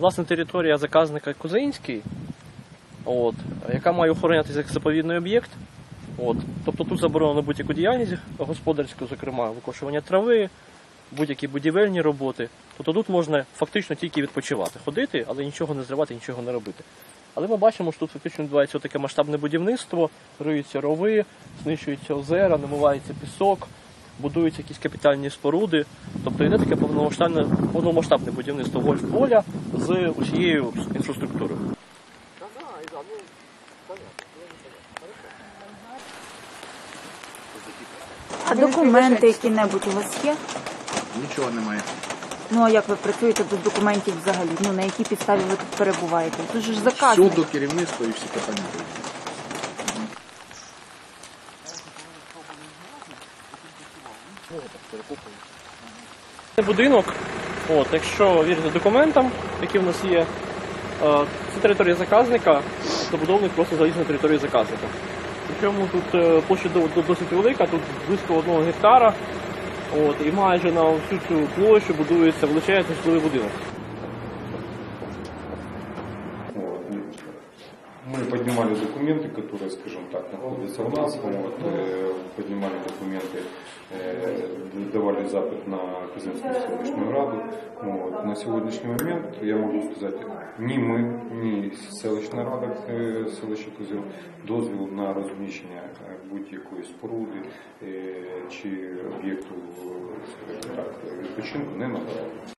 Власне, територія заказника Козинський, от, яка має охоронятися як заповідний об'єкт. От. Тобто тут заборонено будь-яку діяльність господарську, зокрема, викошування трави, будь-які будівельні роботи. Тобто тут можна фактично тільки відпочивати, ходити, але нічого не зривати, нічого не робити. Але ми бачимо, що тут фактично відбувається таке масштабне будівництво, риються рови, знищуються озера, намивається пісок, будуються якісь капітальні споруди. Тобто йде таке повномасштабне, повномасштабне будівництво Вольфполя з усією інфраструктурою. А документи які-небудь у вас є? Нічого немає. Ну а як ви працюєте без документів взагалі? Ну на якій підставі ви тут перебуваєте? Тут же ж заказник. Суд до керівництва і всі питання. Це будинок, от, якщо вірити документам, які в нас є, е, це територія заказника, забудовник просто заліз на територію заказника. Причому тут е, площа до- до- досить велика, тут близько одного гектара, от, і майже на всю цю площу будується величезний житловий будинок. Вот. Мы поднимали документы, которые, скажем так, находятся у нас. Вот, э, поднимали документы, э, давали запит на Казанскую селищную раду. Вот. На сегодняшний момент я могу сказать, ни мы, ни селищна рада е, селища Козел дозвіл на розміщення е, будь-якої споруди е, чи об'єкту відпочинку не надавали.